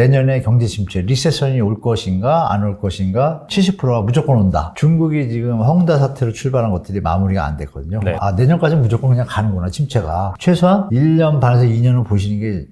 내년에 경제 침체, 리세션이 올 것인가 안 올 것인가 70%가 무조건 온다. 중국이 지금 헝다 사태로 출발한 것들이 마무리가 안 됐거든요. 네. 아 내년까지 무조건 그냥 가는구나 침체가. 최소한 1년 반에서 2년을 보시는 게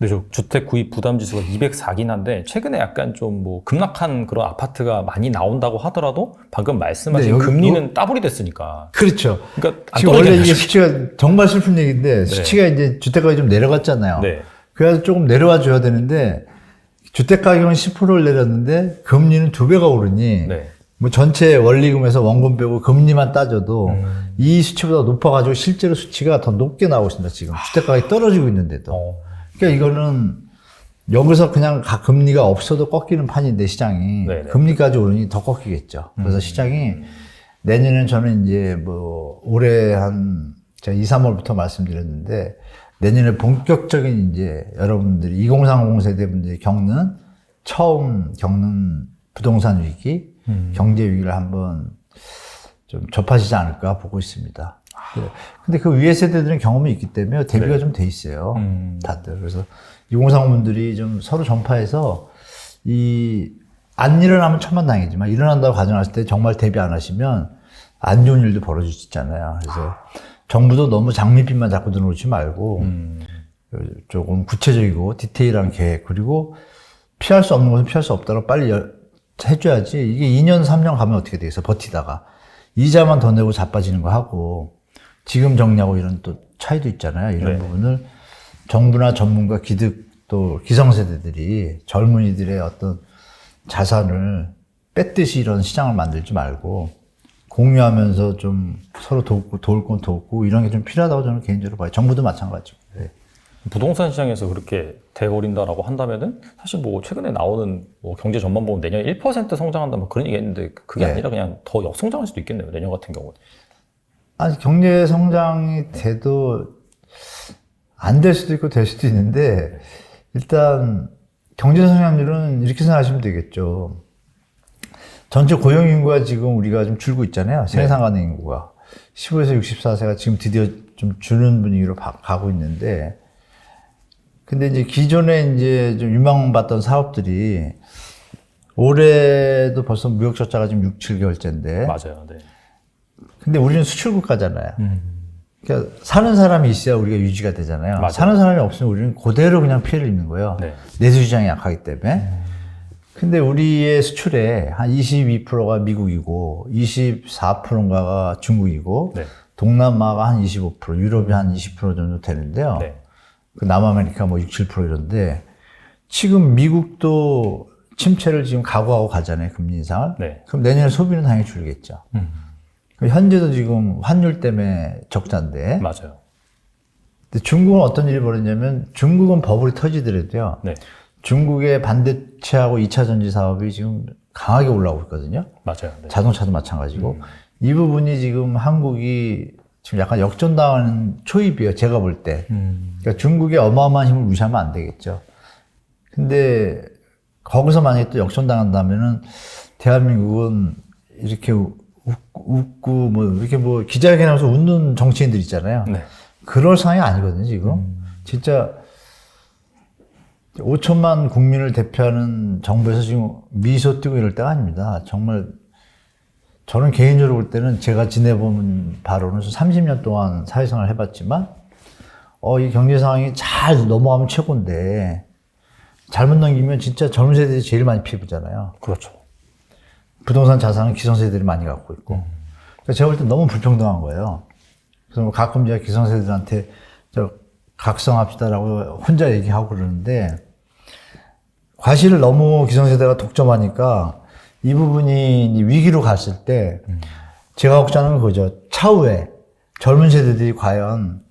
근데 저 주택 구입 부담 지수가 204긴 한데 최근에 약간 좀 뭐 급락한 그런 아파트가 많이 나온다고 하더라도 방금 말씀하신 네, 여기- 금리는 따블이 됐으니까 그렇죠. 그러니까 안 지금 원래 이게. 수치가 정말 슬픈 얘기인데 수치가 이제 주택가격이 좀 내려갔잖아요. 네. 그래서 조금 내려와 줘야 되는데 주택 가격은 10%를 내렸는데 금리는 두 배가 오르니 네. 뭐 전체 원리금에서 원금 빼고 금리만 따져도 음. 이 수치보다 높아가지고 실제로 수치가 더 높게 나오고 있습니다. 지금 주택 가격이 떨어지고 있는데도. 어. 그러니까 이거는 여기서 그냥 가- 금리가 없어도 꺾이는 판인데 시장이 네네. 금리까지 오르니 더 꺾이겠죠. 그래서 시장이 내년엔 저는 이제 뭐 올해 한 제가 2, 3월부터 말씀드렸는데 내년에 본격적인 이제 여러분들이 2030 세대 분들이 겪는 처음 겪는 부동산 위기, 음. 경제 위기를 한번 좀 접하시지 않을까 보고 있습니다. 네. 근데 그 위에 세대들은 경험이 있기 때문에 대비가 네. 좀돼 있어요. 음. 다들. 그래서 2030분들이 좀 서로 전파해서 이, 안 일어나면 천만 다행이지만 일어난다고 가정했을 때 정말 대비 안 하시면 안 좋은 일도 벌어질 수 있잖아요. 그래서 정부도 너무 장밋빛만 자꾸 들어오지 말고 음. 조금 구체적이고 디테일한 계획 그리고 피할 수 없는 것은 피할 수 없다고 빨리 열- 해줘야지 이게 2년 3년 가면 어떻게 되겠어 버티다가 이자만 더 내고 자빠지는 거 하고 지금 정리하고 이런 또 차이도 있잖아요 이런 네. 부분을 정부나 전문가 기득 또 기성세대들이 젊은이들의 어떤 자산을 뺐듯이 이런 시장을 만들지 말고 공유하면서 좀 서로 돕고 도울 건 돕고 이런 게 좀 필요하다고 저는 개인적으로 봐요. 정부도 마찬가지고. 네. 부동산 시장에서 그렇게 돼버린다라고 한다면은 사실 뭐 최근에 나오는 뭐 경제 전망 보면 내년 1% 성장한다 뭐 그런 얘기 했는데 그게 네. 아니라 그냥 더 역성장할 수도 있겠네요. 내년 같은 경우는. 아니 경제 성장이 돼도 안 될 수도 있고 될 수도 있는데 일단 경제 성장률은 이렇게 생각하시면 되겠죠. 전체 고용 인구가 지금 우리가 좀 줄고 있잖아요. 생산 가능 인구가 15에서 64세가 지금 드디어 좀 주는 분위기로 바- 가고 있는데 근데 이제 기존에 이제 좀 유망받던 사업들이 올해도 벌써 무역 적자가 지금 6, 7개월째인데 맞아요. 네. 근데 우리는 수출 국가잖아요. 음. 그러니까 사는 사람이 있어야 우리가 유지가 되잖아요. 맞아요. 사는 사람이 없으면 우리는 그대로 그냥 피해를 입는 거예요. 네. 내수 시장이 약하기 때문에. 근데 우리의 수출의 한 22%가 미국이고 24%인가가 중국이고 네. 동남아가 한 25%, 유럽이 한 20% 정도 되는데요. 네. 그 남아메리카 뭐 6, 7% 이런데 지금 미국도 침체를 지금 각오하고 가잖아요. 금리 인상을. 네. 그럼 내년에 소비는 당연히 줄겠죠. 음. 현재도 지금 환율 때문에 적자인데 맞아요. 근데 중국은 어떤 일이 벌어졌냐면 중국은 버블이 터지더라도요. 네. 중국의 반도체하고 2차 전지 사업이 지금 강하게 올라오고 있거든요. 맞아요. 네. 자동차도 마찬가지고. 이 부분이 지금 한국이 지금 약간 역전당하는 초입이에요. 제가 볼 때. 음. 그러니까 중국의 어마어마한 힘을 무시하면 안 되겠죠. 근데 거기서 만약에 또 역전당한다면은 대한민국은 이렇게 웃- 웃고 뭐 이렇게 뭐 기자회견하면서 웃는 정치인들 있잖아요. 네. 그럴 상황이 아니거든요, 지금. 진짜 5천만 국민을 대표하는 정부에서 지금 미소 띄고 이럴 때가 아닙니다. 정말 저는 개인적으로 볼 때는 제가 지내본 바로는 30년 동안 사회생활 을 해봤지만 어, 이 경제 상황이 잘 넘어가면 최고인데 잘못 넘기면 진짜 젊은 세대들이 제일 많이 피해 보잖아요. 그렇죠. 부동산 자산은 기성세대들이 많이 갖고 있고. 그러니까 제가 볼 때 너무 불평등한 거예요. 그래서 뭐 가끔 제가 기성세대들한테 저 각성합시다라고 혼자 얘기하고 그러는데 과실을 너무 기성세대가 독점하니까 이 부분이 위기로 갔을 때 제가 걱정하는 건 그거죠. 차후에 젊은 세대들이 과연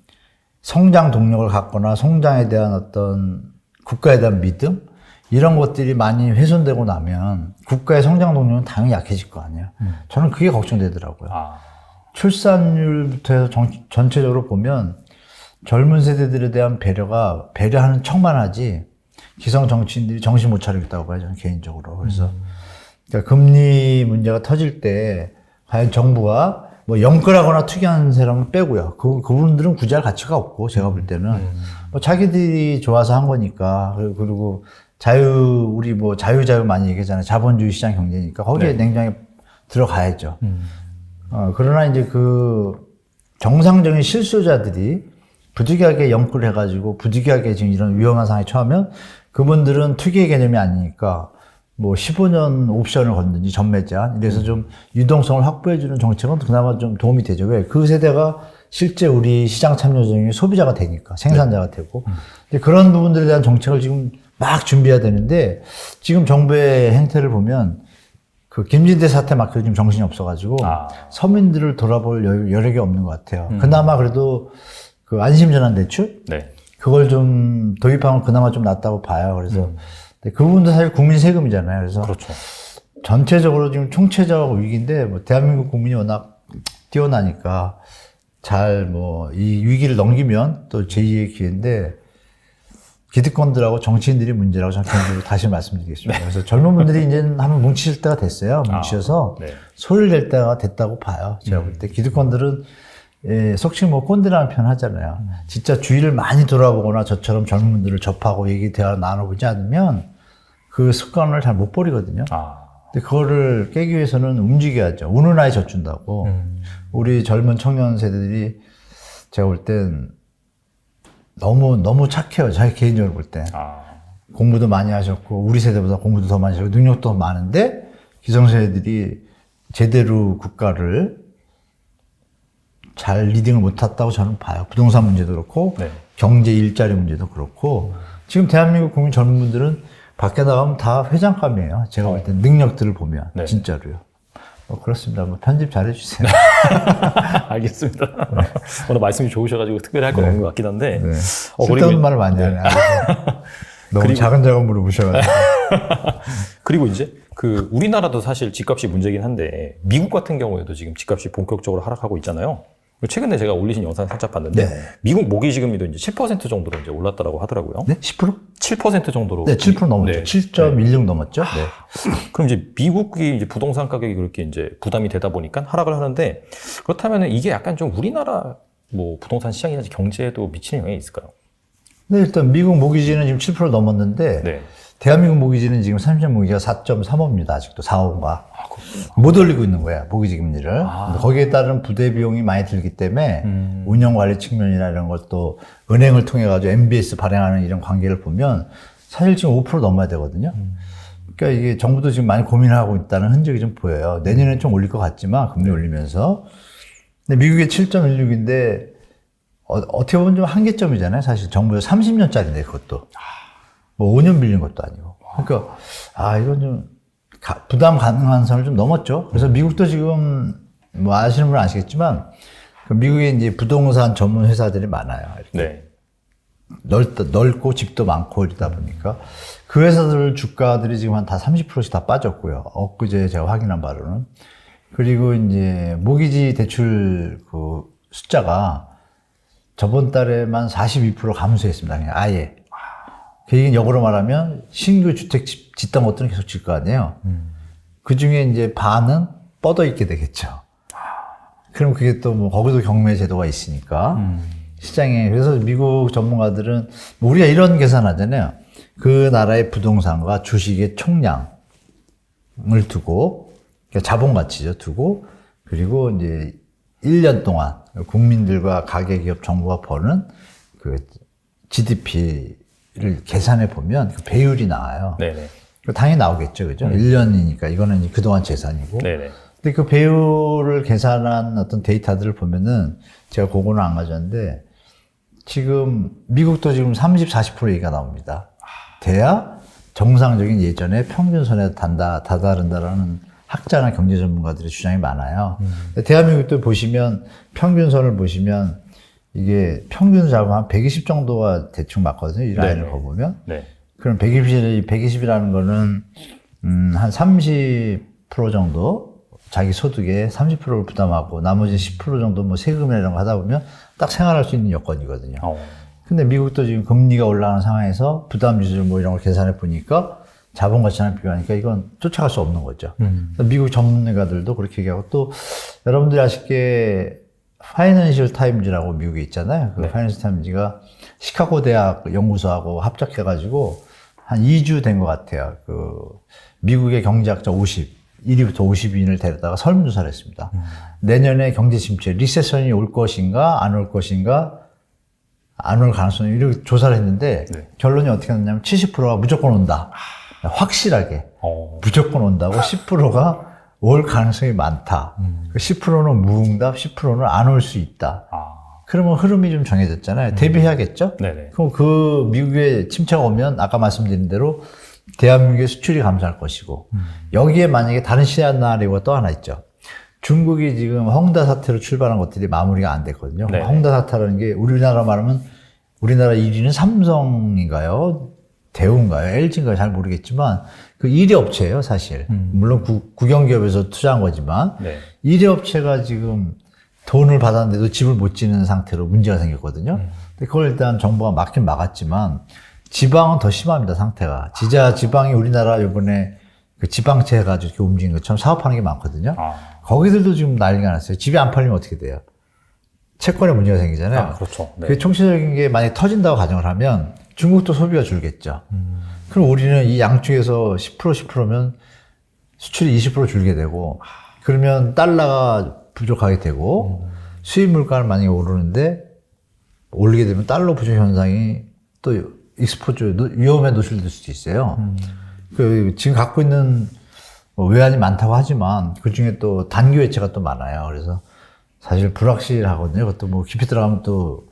성장 동력을 갖거나 성장에 대한 어떤 국가에 대한 믿음 이런 것들이 많이 훼손되고 나면 국가의 성장 동력은 당연히 약해질 거 아니에요. 저는 그게 걱정되더라고요. 아. 출산율부터 해서 정- 전체적으로 보면 젊은 세대들에 대한 배려가 배려하는 척만 하지 기성 정치인들이 정신 못 차리겠다고 봐요 저는 개인적으로 그래서 그러니까 금리 문제가 터질 때 과연 정부가 뭐 영끌하거나 투기하는 사람은 빼고요. 그 그분들은 굳이 할 가치가 없고 제가 볼 때는 뭐 자기들이 좋아서 한 거니까 그리고 자유 우리 뭐 자유 자유 많이 얘기하잖아요. 자본주의 시장 경제니까 거기에 냉장에 들어가야죠. 어, 그러나 이제 그 정상적인 실소자들이 부득이하게 영끌 해가지고 부득이하게 지금 이런 위험한 상황에 처하면 그분들은 투기의 개념이 아니니까 뭐 15년 옵션을 걷든지 전매 제한 이래서 좀 유동성을 확보해주는 정책은 그나마 좀 도움이 되죠. 왜? 그 세대가 실제 우리 시장 참여 중에 소비자가 되니까 생산자가 되고 근데 그런 부분들에 대한 정책을 지금 막 준비해야 되는데 지금 정부의 행태를 보면 그 김진대 사태 맞고 지금 정신이 없어가지고 아. 서민들을 돌아볼 여- 여력이 없는 것 같아요. 그나마 그래도 그 안심전환 대출 네. 그걸 좀 도입하면 그나마 좀 낫다고 봐요. 그래서 근데 그 부분도 사실 국민 세금이잖아요. 그래서 그렇죠. 전체적으로 지금 총체적 위기인데 뭐 대한민국 국민이 워낙 뛰어나니까 잘 뭐 이 위기를 넘기면 또 제2의 기회인데 기득권들하고 정치인들이 문제라고 저는 개인적으로 다시 말씀드리겠습니다. 그래서 젊은 분들이 이제는 한번 뭉치실 때가 됐어요. 뭉치셔서 네. 소리를 낼 때가 됐다고 봐요. 제가 볼때 기득권들은 예, 속칭 뭐 꼰대라는 표현 하잖아요. 진짜 주위를 많이 돌아보거나 저처럼 젊은 분들을 접하고 얘기 대화 나눠보지 않으면 그 습관을 잘 못 버리거든요. 아. 근데 그거를 깨기 위해서는 움직여야죠. 우는 아이 젖준다고. 우리 젊은 청년 세대들이 제가 볼 땐 너무, 너무 착해요. 자기 개인적으로 볼 때. 아. 공부도 많이 하셨고, 우리 세대보다 공부도 더 많이 하셨고, 능력도 많은데, 기성세대들이 제대로 국가를 잘 리딩을 못했다고 저는 봐요. 부동산 문제도 그렇고, 네. 경제 일자리 문제도 그렇고, 지금 대한민국 국민 젊은 분들은 밖에 나가면 다 회장감이에요. 제가 볼 때 능력들을 보면. 네. 진짜로요. 뭐 그렇습니다. 뭐 편집 잘 해주세요. 알겠습니다. 오늘 말씀이 좋으셔가지고 특별히 할건 없는 것 같긴 한데. 네. 어, 쓸데없는 말을 많이 하네. 알아서. 너무 그리고- 작은 작은 물어보셔가지고. 그리고 이제 그 우리나라도 사실 집값이 문제긴 한데 미국 같은 경우에도 지금 집값이 본격적으로 하락하고 있잖아요. 최근에 제가 올리신 영상 살짝 봤는데 네. 미국 모기 지금리도 이제 7% 정도로 이제 올랐다라고 하더라고요. 네? 10%? 7% 정도로. 네, 7% 넘었죠. 네. 7.16 넘었죠. 네. 그럼 이제 미국이 이제 부동산 가격이 그렇게 이제 부담이 되다 보니까 하락을 하는데 그렇다면 이게 약간 좀 우리나라 뭐 부동산 시장이나 경제에도 미치는 영향이 있을까요? 네, 일단 미국 모기지는 지금 7% 넘었는데 네. 대한민국 모기지는 지금 30년 모기지가 4.35입니다. 아직도 4호가. 못 올리고 있는 거야, 모기지 금리를. 근데 거기에 따른 부대 비용이 많이 들기 때문에 운영 관리 측면이나 이런 것도 은행을 통해 가지고 MBS 발행하는 이런 관계를 보면 사실 지금 5% 넘어야 되거든요. 그러니까 이게 정부도 지금 많이 고민을 하고 있다는 흔적이 좀 보여요. 내년에 좀 올릴 것 같지만 금리 올리면서. 근데 미국이 7.16인데 어, 떻게 보면 좀 한계점이잖아요. 사실 정부에 30년짜리인데 그것도. 뭐 5년 빌린 것도 아니고. 그러니까 아 이건 좀 가- 부담 가능한 선을 좀 넘었죠. 그래서 미국도 지금 뭐 아시는 분은 아시겠지만 그 미국에 이제 부동산 전문 회사들이 많아요. 네. 넓, 넓고 집도 많고 이러다 보니까 그 회사들 주가들이 지금 한 다 30%씩 다 빠졌고요. 엊그제 제가 확인한 바로는. 그리고 이제 모기지 대출 그 숫자가 저번 달에만 42% 감소했습니다. 그냥 아예. 그 얘기는 역으로 말하면 신규 주택 집, 짓던 것들은 계속 질 거 아니에요. 그 중에 이제 반은 뻗어 있게 되겠죠. 그럼 그게 또 뭐 거기도 경매 제도가 있으니까 시장에 그래서 미국 전문가들은 뭐 우리가 이런 계산하잖아요. 그 나라의 부동산과 주식의 총량을 두고 그러니까 자본 가치죠 두고 그리고 이제 1년 동안 국민들과 가계 기업 정부가 버는 그 GDP 를 계산해 보면 그 배율이 나와요. 네네. 당연히 나오겠죠. 그죠? 1년이니까 이거는 그동안 재산이고. 네네. 근데 그 배율을 계산한 어떤 데이터들을 보면은 제가 그거는 안 가져왔는데 지금 미국도 지금 30, 40% 얘기가 나옵니다. 돼야 정상적인 예전에 평균선에 단다, 다다른다라는 학자나 경제 전문가들의 주장이 많아요. 근데 대한민국도 보시면 평균선을 보시면 이게 평균 잡으면 한120 정도가 대충 맞거든요. 이 라인을 네네. 거보면. 네. 그럼 120이, 120이라는 거는, 음, 한 30% 정도 자기 소득의 30%를 부담하고 나머지 10% 정도 뭐 세금이나 이런 거 하다 보면 딱 생활할 수 있는 여건이거든요. 어. 근데 미국도 지금 금리가 올라가는 상황에서 부담 지수 뭐 이런 걸 계산해 보니까 자본 가치랑 비교하니까 이건 쫓아갈 수 없는 거죠. 그래서 미국 전문가들도 그렇게 얘기하고 또 여러분들이 아쉽게 파이낸셜 타임즈라고 미국에 있잖아요. 그 네. 파이낸셜 타임즈가 시카고 대학 연구소하고 합작해가지고 한 2주 된 것 같아요. 그 미국의 경제학자 50, 1위부터 50인을 데려다가 설문조사를 했습니다. 내년에 경제 침체, 리세션이 올 것인가, 안 올 것인가, 안 올 가능성이 이렇게 조사를 했는데 네. 결론이 어떻게 났냐면 70%가 무조건 온다. 확실하게 어. 무조건 온다고 10%가 올 가능성이 많다. 음. 10%는 무응답, 10%는 안 올 수 있다. 아. 그러면 흐름이 좀 정해졌잖아요. 대비해야겠죠? 네네. 그럼 그 미국에 침체가 오면 아까 말씀드린 대로 대한민국의 수출이 감소할 것이고 음. 여기에 만약에 다른 시나리오가 또 하나 있죠. 중국이 지금 헝다 사태로 출발한 것들이 마무리가 안 됐거든요. 네네. 헝다 사태라는 게 우리나라 말하면 우리나라 1위는 삼성인가요? 대우인가요? LG인가요? 잘 모르겠지만 그 1위 업체예요, 사실. 물론 구, 국영기업에서 투자한 거지만 네. 1위 업체가 지금 돈을 받았는데도 집을 못 지는 상태로 문제가 생겼거든요. 근데 그걸 일단 정부가 막긴 막았지만 지방은 더 심합니다, 상태가. 지자 지방이 우리나라 이번에 그 지방채 해가지고 이렇게 움직이는 것처럼 사업하는 게 많거든요. 아. 거기들도 지금 난리가 났어요. 집이 안 팔리면 어떻게 돼요? 채권에 문제가 생기잖아요. 아, 그렇죠. 네. 그게 총체적인 게 만약에 터진다고 가정을 하면 중국도 소비가 줄겠죠. 그럼 우리는 이 양쪽에서 10% 10%면 수출이 20% 줄게 되고 그러면 달러가 부족하게 되고 수입 물가는 만약에 오르는데 오르게 되면 달러 부족 현상이 또 익스포즈 노- 위험에 노출될 수도 있어요. 그 지금 갖고 있는 뭐 외환이 많다고 하지만 그 중에 또 단기 외채가 또 많아요. 그래서 사실 불확실하거든요. 그것도 뭐 깊이 들어가면 또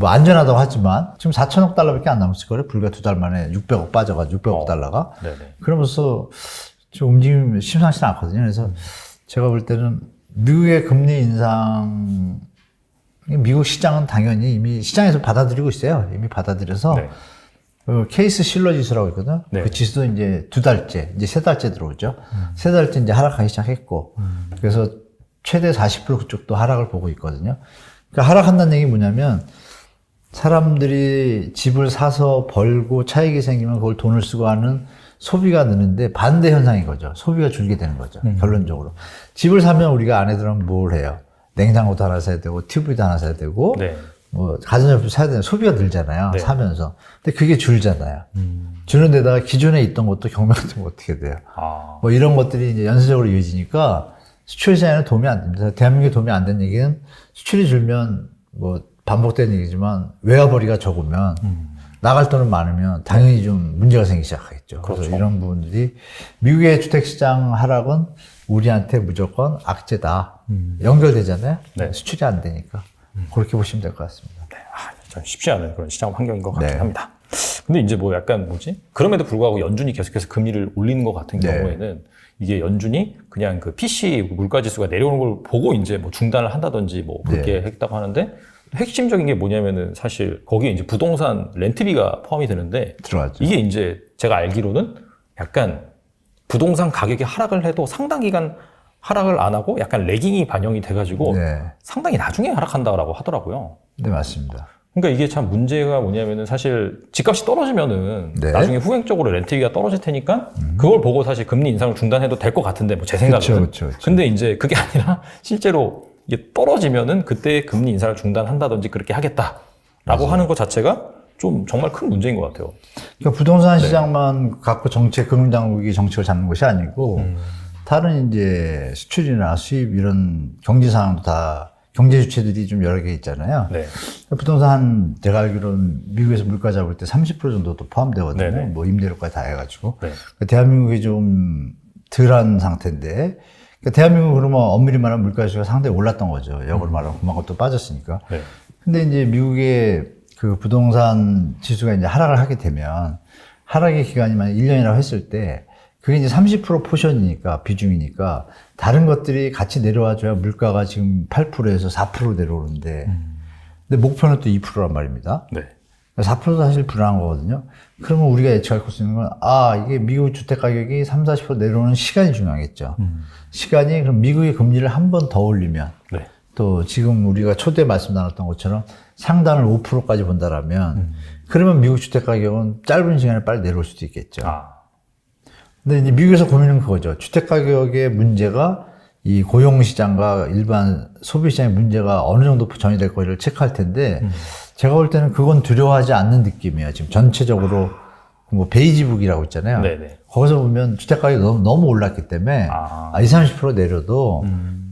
뭐 안전하다고 하지만 지금 4천억 달러밖에 안 남았을 거예요. 불과 두 달 만에 600억 빠져가지고 600억 어. 달러가. 네네. 그러면서 좀 움직임이 심상치 않거든요. 그래서 제가 볼 때는 미국의 금리 인상, 미국 시장은 당연히 이미 시장에서 받아들이고 있어요. 이미 받아들여서 네. 그 케이스 실러 지수라고 있거든요. 네. 그 지수도 이제 두 달째, 이제 세 달째 들어오죠. 세 달째 이제 하락하기 시작했고, 그래서 최대 40% 그쪽도 하락을 보고 있거든요. 그러니까 하락한다는 얘기 뭐냐면, 사람들이 집을 사서 벌고 차익이 생기면 그걸 돈을 쓰고 하는 소비가 느는데 반대 현상인 거죠. 소비가 줄게 되는 거죠. 결론적으로. 집을 사면 우리가 들어가면 뭘 해요? 냉장고도 하나 사야 되고, TV도 하나 사야 되고, 네. 뭐 가전제품 사야 되는 소비가 늘잖아요. 네. 사면서. 근데 그게 줄잖아요. 주는 데다가 기존에 있던 것도 경매 같은 거 어떻게 돼요? 아. 뭐 이런 것들이 이제 연쇄적으로 이어지니까 수출 시장에는 도움이 안 됩니다. 대한민국에 도움이 안 되는 얘기는 수출이 줄면 뭐 반복되는 얘기지만 외화벌이가 적으면 나갈 돈은 많으면 당연히 좀 문제가 생기기 시작하겠죠. 그래서 그렇죠. 이런 부분들이 미국의 주택시장 하락은 우리한테 무조건 악재다. 연결되잖아요. 네. 수출이 안 되니까. 그렇게 보시면 될 것 같습니다. 아, 참 쉽지 않은 그런 시장 환경인 것 같긴 네. 합니다. 근데 이제 뭐 약간 뭐지? 그럼에도 불구하고 연준이 계속해서 금리를 올리는 것 같은 네. 경우에는 이게 연준이 그냥 그 PC 물가 지수가 내려오는 걸 보고 이제 뭐 중단을 한다든지 뭐 그렇게 네. 했다고 하는데 핵심적인 게 뭐냐면은 사실 거기에 이제 부동산 렌트비가 포함이 되는데 들어가죠. 이게 이제 제가 알기로는 약간 부동산 가격이 하락을 해도 상당 기간 하락을 안 하고 약간 레깅이 반영이 돼가지고 네. 상당히 나중에 하락한다라고 하더라고요. 네, 맞습니다. 그러니까 이게 참 문제가 뭐냐면은 사실 집값이 떨어지면은 네. 음. 나중에 후행적으로 렌트비가 떨어질 테니까 그걸 보고 사실 금리 인상을 중단해도 될 것 같은데 뭐 제 생각은. 그쵸, 그쵸, 그쵸. 근데 이제 그게 아니라 실제로 이게 떨어지면은 그때 금리 인상을 중단한다든지 그렇게 하겠다라고 하는 것 자체가 좀 정말 큰 문제인 것 같아요. 그러니까 부동산 시장만 갖고 정책, 금융당국이 정책을 잡는 것이 아니고, 다른 이제 수출이나 수입 이런 경제 상황도 다 경제 주체들이 좀 여러 개 있잖아요. 네. 부동산 제가 알기로는 미국에서 물가 잡을 때 30% 정도도 포함되거든요. 네네. 뭐 임대료까지 다 해가지고. 네. 그러니까 대한민국이 좀 덜한 상태인데, 그러니까 대한민국 그러면 엄밀히 말하면 물가지수가 상당히 올랐던 거죠. 역으로 말하면 그만큼 또 빠졌으니까. 네. 근데 이제 미국의 그 부동산 지수가 이제 하락을 하게 되면 하락의 기간이 만약 1년이라고 했을 때 그게 이제 30% 포션이니까 비중이니까 다른 것들이 같이 내려와 줘야 물가가 지금 8%에서 4% 내려오는데 근데 목표는 또 2%란 말입니다. 네. 4%도 사실 불안한 거거든요. 그러면 우리가 예측할 수 있는 건, 아, 이게 미국 주택 가격이 3, 40% 내려오는 시간이 중요하겠죠. 시간이, 그럼 미국의 금리를 한 번 더 올리면, 네. 또 지금 우리가 초대 말씀 나눴던 것처럼 상단을 5%까지 본다라면 그러면 미국 주택 가격은 짧은 시간에 빨리 내려올 수도 있겠죠. 아, 근데 이제 미국에서 고민은 그거죠. 주택 가격의 문제가 이 고용 시장과 일반 소비 시장의 문제가 어느 정도 전이될 거를 체크할 텐데 제가 볼 때는 그건 두려워하지 않는 느낌이에요. 지금 전체적으로 뭐 베이지북이라고 있잖아요. 네네. 거기서 보면 주택 가격이 너무, 너무 올랐기 때문에 아. 아, 20, 30% 내려도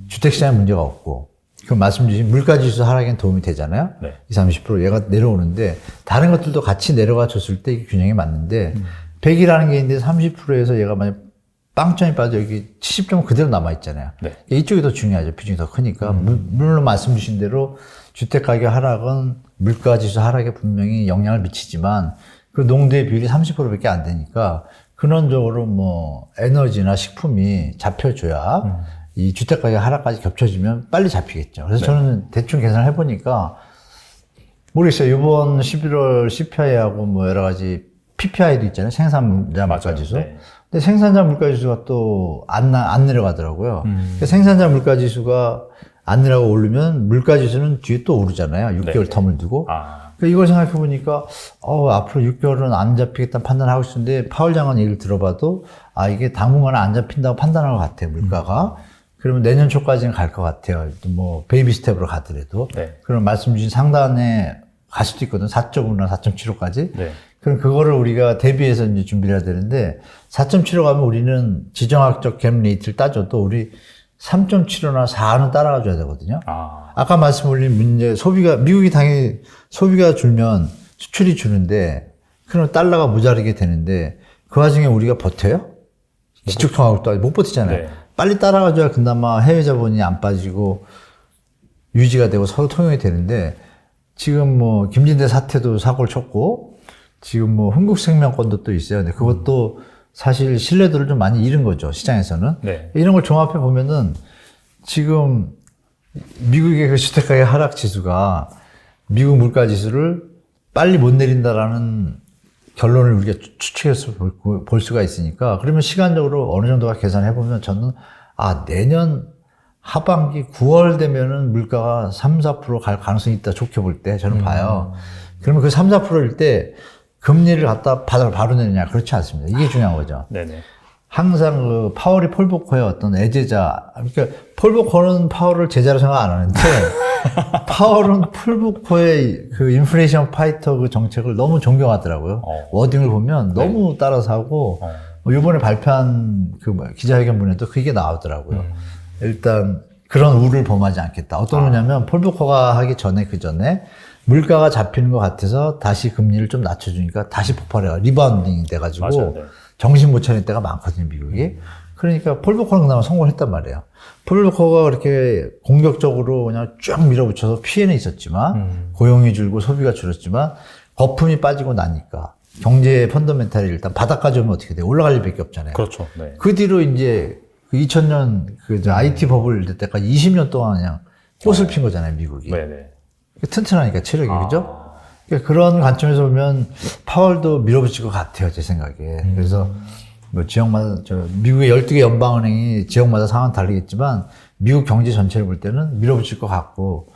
주택 시장에 문제가 없고 그 말씀 주신 물가 지수 하락에 도움이 되잖아요. 네. 20, 30% 얘가 내려오는데 다른 것들도 같이 내려가 줬을 때 이게 균형이 맞는데 100이라는 게 있는데 30%에서 얘가 만약 빵점이 빠져 여기 70점 그대로 남아 있잖아요. 네. 이쪽이 더 중요하죠. 비중이 더 크니까. 물- 물론 말씀 주신 대로 주택 가격 하락은 물가 지수 하락에 분명히 영향을 미치지만 그 농대 비율이 30%밖에 안 되니까 근원적으로 뭐 에너지나 식품이 잡혀줘야 이 주택 가격 하락까지 겹쳐지면 빨리 잡히겠죠. 그래서 저는 대충 계산을 해보니까 모르겠어요. 이번 11월 CPI하고 뭐 여러 가지 PPI도 있잖아요. 생산자 물가 지수. 네. 근데 생산자 물가 지수가 또 안 안 내려가더라고요. 그러니까 생산자 물가 지수가 안 내려가 오르면 물가 지수는 뒤에 또 오르잖아요. 6개월 네. 텀을 두고. 아, 그러니까 이걸 생각해 보니까 어, 앞으로 6개월은 안 잡히겠다는 판단을 하고 있었는데 파월 장관 얘기를 들어봐도 아 이게 당분간은 안 잡힌다고 판단한 것 같아요 물가가 그러면 내년 초까지는 갈 것 같아요 뭐 베이비 스텝으로 가더라도 네. 그럼 말씀 주신 상단에 갈 수도 있거든 4.5나 4.75까지 네. 그럼 그거를 우리가 대비해서 이제 준비를 해야 되는데 4.75 가면 우리는 지정학적 갭 레이트를 따져도 우리 3.75나 4는 따라가 줘야 되거든요. 아, 아까 말씀 올린 문제, 소비가, 미국이 당연히 소비가 줄면 수출이 주는데, 그럼 달러가 모자르게 되는데, 그 와중에 우리가 버텨요? 기축통화국도 아직 못 버티잖아요. 네. 빨리 따라가줘야 그나마 해외 자본이 안 빠지고 유지가 되고 서로 통용이 되는데, 지금 뭐, 김진대 사태도 사고를 쳤고, 지금 뭐, 흥국생명권도 또 있어요. 근데 그것도 사실 신뢰도를 좀 많이 잃은 거죠, 시장에서는. 네. 이런 걸 종합해 보면은 지금 미국의 그 주택가격 하락 지수가 미국 물가 지수를 빨리 못 내린다라는 결론을 우리가 추- 추측해서 볼, 볼 수가 있으니까 그러면 시간적으로 어느 정도가 계산해 보면 저는 아 내년 하반기 9월 되면은 물가가 3, 4%갈 가능성이 있다 좋게 볼 때 저는 봐요. 그러면 그 3, 4%일 때 금리를 갖다 바로 바로 내느냐 그렇지 않습니다. 이게 중요한 거죠. 네네. 항상 그 파월이 폴보커의 어떤 애제자, 그러니까 폴보커는 파월을 제자로 생각 안 하는데 파월은 폴보커의 그 인플레이션 파이터 그 정책을 너무 존경하더라고요. 어. 워딩을 보면 너무 따라서 하고 어. 뭐 이번에 발표한 그뭐 기자회견문에도 그게 나오더라고요. 음. 일단 그런 우를 범하지 않겠다. 어떤 아. 거냐면 폴보커가 하기 전에 그 전에 물가가 잡히는 것 같아서 다시 금리를 좀 낮춰주니까 다시 폭발해요. 리바운딩이 돼가지고 맞아요, 네. 정신 못 차릴 때가 많거든요, 미국이. 그러니까 폴보커는 그나마 성공을 했단 말이에요. 폴보커가 그렇게 공격적으로 그냥 쭉 밀어붙여서 피해는 있었지만 음. 고용이 줄고 소비가 줄었지만 거품이 빠지고 나니까 경제 펀더멘탈이 일단 바닥까지 오면 어떻게 돼요? 올라갈 일밖에 없잖아요. 그렇죠. 네. 그 뒤로 이제 그 2000년 그저 IT 버블 될 때까지 20년 동안 그냥 꽃을 핀 거잖아요, 미국이. 네네. 튼튼하니까 체력이 아. 그죠? 그러니까 그런 관점에서 보면 파월도 밀어붙일 것 같아요, 제 생각에. 그래서 뭐 지역마다 저 미국의 12개 연방은행이 지역마다 상황 다르겠지만 미국 경제 전체를 볼 때는 밀어붙일 것 같고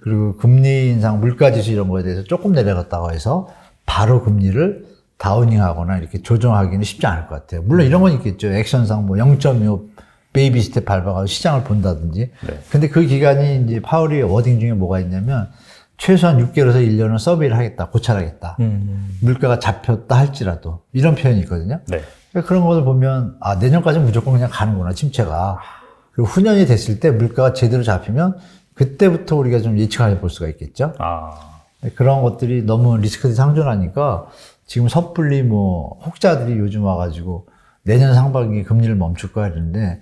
그리고 금리 인상, 물가 지수 이런 거에 대해서 조금 내려갔다고 해서 바로 금리를 다우닝하거나 이렇게 조정하기는 쉽지 않을 것 같아요. 물론 이런 건 있겠죠. 액션상 뭐 0.25 베이비 스텝 밟아가지고 시장을 본다든지. 네. 근데 그 기간이 이제 파월이 워딩 중에 뭐가 있냐면 최소한 6개월에서 1년은 서비를 하겠다, 고찰하겠다. 음. 물가가 잡혔다 할지라도 이런 표현이 있거든요. 네. 그러니까 그런 것을 보면 아 내년까지는 무조건 그냥 가는구나 침체가. 그리고 후년이 됐을 때 물가가 제대로 잡히면 그때부터 우리가 좀 예측해 볼 수가 있겠죠. 아, 그런 것들이 너무 리스크들이 상존하니까 지금 섣불리 뭐 혹자들이 요즘 와가지고 내년 상반기 금리를 멈출 거야 이러는데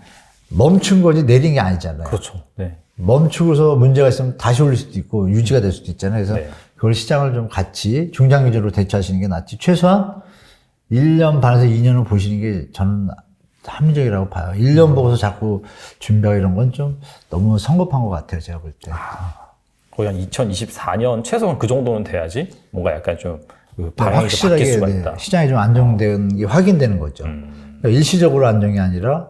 멈춘 거지 내린 게 아니잖아요. 그렇죠. 네. 멈추고서 문제가 있으면 다시 올릴 수도 있고 유지가 될 수도 있잖아요. 그래서 네. 그걸 시장을 좀 같이 중장기적으로 대처하시는 게 낫지. 최소한 1년 반에서 2년을 보시는 게 저는 합리적이라고 봐요. 1년 보고서 자꾸 준비하고 이런 건 좀 너무 성급한 것 같아요. 제가 볼 때. 거의 한 2024년 최소한 그 정도는 돼야지 뭔가 약간 좀 그 방향이 좀 바뀔 확실하게 수가 네, 있다. 시장이 좀 안정된 게 확인되는 거죠. 음. 그러니까 일시적으로 안정이 아니라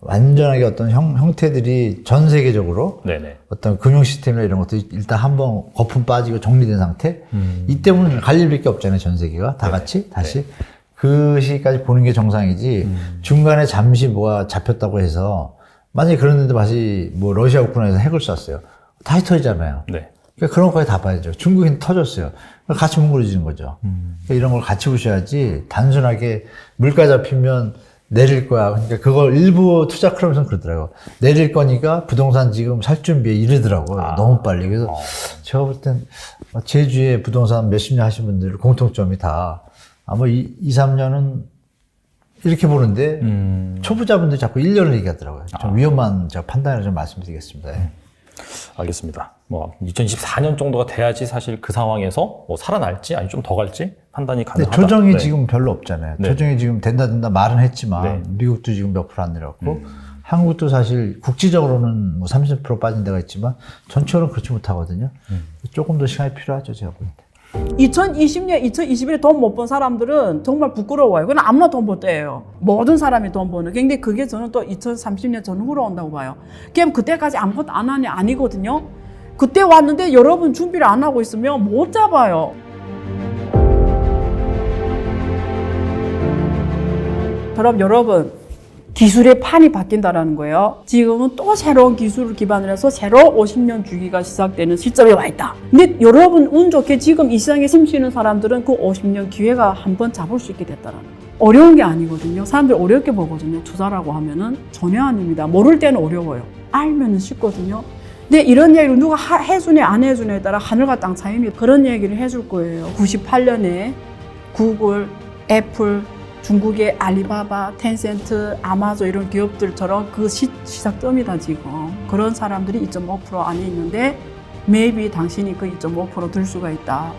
완전하게 어떤 형, 형태들이 전 세계적으로 네네. 어떤 금융 시스템이나 이런 것도 일단 한번 거품 빠지고 정리된 상태. 음. 이 때문에 갈 일밖에 없잖아요, 전 세계가 다 같이 다시 그 시기까지 보는 게 정상이지. 중간에 잠시 뭐가 잡혔다고 해서 만약에 그런데 다시 뭐 러시아 우크라이나에서 핵을 쐈어요. 다시 터지잖아요. 네. 그러니까 그런 것까지 다 봐야죠. 중국인 터졌어요. 같이 뭉그러지는 거죠. 그러니까 이런 걸 같이 보셔야지 단순하게 물가 잡히면 내릴 거야. 그러니까 그걸 일부 투자 클럽에서는 그러더라고요. 내릴 거니까 부동산 지금 살 준비해 이러더라고요. 너무 빨리. 그래서 제가 볼 땐 제주에 부동산 몇십 년 하신 분들 공통점이 다 아마 2, 2 3년은 이렇게 보는데 음. 초보자분들 자꾸 1년을 얘기하더라고요. 좀 위험한 제가 판단을 좀 말씀드리겠습니다. 예. 알겠습니다. 뭐 2024년 정도가 돼야지 사실 그 상황에서 뭐 살아날지 아니 좀 더 갈지 판단이 가능하다. 조정이 네. 지금 별로 없잖아요. 네. 조정이 지금 된다 된다 말은 했지만 네. 음. 미국도 지금 몇 프로 안 내렸고 한국도 사실 국지적으로는 뭐 30% 빠진 데가 있지만 전체로는 그렇지 못하거든요. 음. 조금 더 시간이 필요하죠, 제가 볼 때. 2020년, 2021년 돈못 번 사람들은 정말 부끄러워요. 그건 아무나 돈벌 때예요. 모든 사람이 돈 버는. 근데 그게 저는 또 2030년 전후로 온다고 봐요. 그럼 그때까지 아무것도 안 하냐? 아니거든요. 그때 왔는데 여러분 준비를 안 하고 있으면 못 잡아요. 그럼 여러분 기술의 판이 바뀐다라는 거예요. 지금은 또 새로운 기술을 기반으로 해서 새로 50년 주기가 시작되는 시점에 와 있다. 근데 여러분 운 좋게 지금 이 시장에 숨쉬는 사람들은 그 50년 기회가 한번 잡을 수 있게 됐다라는 거예요. 어려운 게 아니거든요. 사람들 어렵게 보거든요. 투자라고 하면은 전혀 아닙니다. 모를 때는 어려워요. 알면은 쉽거든요. 근데 이런 얘기를 누가 하- 해주네 안 해주네에 따라 하늘과 땅 차이입니다. 그런 얘기를 해줄 거예요. 98년에 구글, 애플, 중국의 알리바바, 텐센트, 아마존 이런 기업들처럼 그 시, 시작점이다 지금. 그런 사람들이 2.5% 안에 있는데 maybe 당신이 그 2.5%들 수가 있다.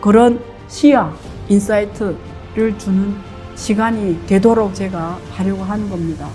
그런 시야, 인사이트를 주는 시간이 되도록 제가 하려고 하는 겁니다.